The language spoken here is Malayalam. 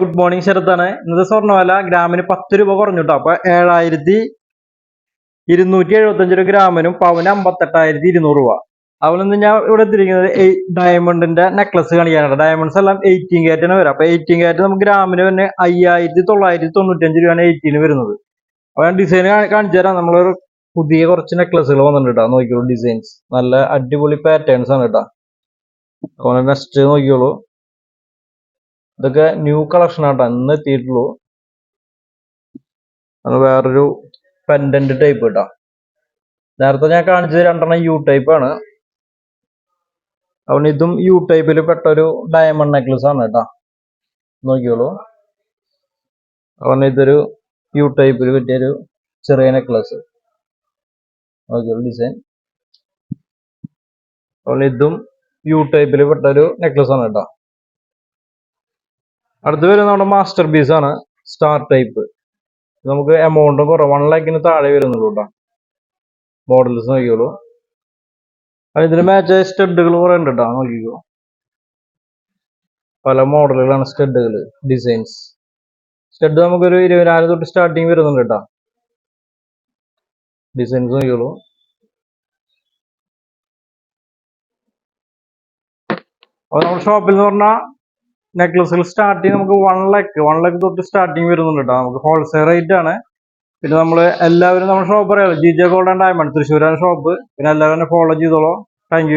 Good morning ശരത്താണ്. ഇന്നത്തെ സ്വർണവില ഗ്രാമിന് പത്ത് രൂപ കുറഞ്ഞു കേട്ടോ അപ്പൊ ഏഴായിരത്തി ഇരുന്നൂറ്റി എഴുപത്തഞ്ച് രൂപ ഗ്രാമിനും പവന് അമ്പത്തെട്ടായിരത്തി ഇരുന്നൂറ് രൂപ. അതുപോലെ തന്നെ ഞാൻ ഇവിടെ എത്തിയിരിക്കുന്നത് ഡയമണ്ടിന്റെ നെക്ലസ് കാണിക്കാനാണ്. ഡയമണ്ട്സ് എല്ലാം എയ്റ്റീൻ കാരറ്റിന് വരാം. അപ്പൊ എയ്റ്റീൻ കാരറ്റ് നമുക്ക് ഗ്രാമിന് തന്നെ അയ്യായിരത്തി തൊള്ളായിരത്തി തൊണ്ണൂറ്റഞ്ച് രൂപയാണ് എയ്റ്റീന് വരുന്നത്. അപ്പൊ ഞാൻ ഡിസൈൻ കാണിച്ചു തരാം. നമ്മളൊരു പുതിയ കുറച്ച് നെക്ലസുകൾ വന്നിട്ടുണ്ട് കേട്ടോ നോക്കിയോളൂ ഡിസൈൻസ് നല്ല അടിപൊളി പാറ്റേൺസ് ആണ് കേട്ടോ നെക്സ്റ്റ് നോക്കിയോളൂ ഇതൊക്കെ ന്യൂ കളക്ഷൻ ആട്ടോ ഇന്ന് എത്തിയിട്ടുള്ളൂ. അത് വേറൊരു പെൻഡന്റ് ടൈപ്പ് കേട്ടോ നേരത്തെ ഞാൻ കാണിച്ചത് രണ്ടെണ്ണം യു ടൈപ്പ് ആണ്. അതുകൊണ്ട് ഇതും യു ടൈപ്പിൽ പെട്ട ഒരു ഡയമണ്ട് നെക്ലസ് ആണ് കേട്ടോ. നോക്കിയോളൂ അതുകൊണ്ട് ഇതൊരു യു ടൈപ്പിൽ പറ്റിയൊരു ചെറിയ നെക്ലസ് നോക്കിയോളൂ ഡിസൈൻ അതുകൊണ്ട് ഇതും യു ടൈപ്പിൽ പെട്ട ഒരു നെക്ലസ് ആണ് കേട്ടോ. അടുത്ത് വരുന്ന നമ്മുടെ മാസ്റ്റർ പീസ് ആണ്. സ്റ്റാർ ടൈപ്പ് നമുക്ക് എമൗണ്ട് കുറവ്. വൺ ലാക്കിന് താഴെ വരുന്നുള്ളൂ കേട്ടോ. മോഡൽസ് നോക്കിയോളൂ അത് ഇതിന് മാച്ച് സ്റ്റഡുകൾ കുറെ ഉണ്ട് കേട്ടോ. നോക്കിക്കോ. പല മോഡലുകളാണ് സ്റ്റഡുകൾ ഡിസൈൻസ് സ്റ്റഡ് നമുക്കൊരു ഇരുപതിനായിരം തൊട്ട് സ്റ്റാർട്ടിങ് വരുന്നുണ്ട് കേട്ടോ. ഡിസൈൻസ് നോക്കിയോളൂ അപ്പോൾ നമ്മുടെ ഷോപ്പിൽ എന്ന് പറഞ്ഞാൽ നെക്ലസുകൾ സ്റ്റാർട്ടിങ് നമുക്ക് വൺ ലാക്ക് വൺ ലാക്ക് തൊട്ട് സ്റ്റാർട്ടിങ് വരുന്നുണ്ട് കേട്ടോ നമുക്ക് ഹോൾസെയിൽ റേറ്റ് ആണ്. പിന്നെ നമ്മൾ എല്ലാവരും നമ്മുടെ ഷോപ്പ് അറിയാമല്ലോ G J gold and diamond തൃശ്ശൂരാണ് ഷോപ്പ് പിന്നെ എല്ലാവരും ഫോളോ ചെയ്തോളൂ. താങ്ക്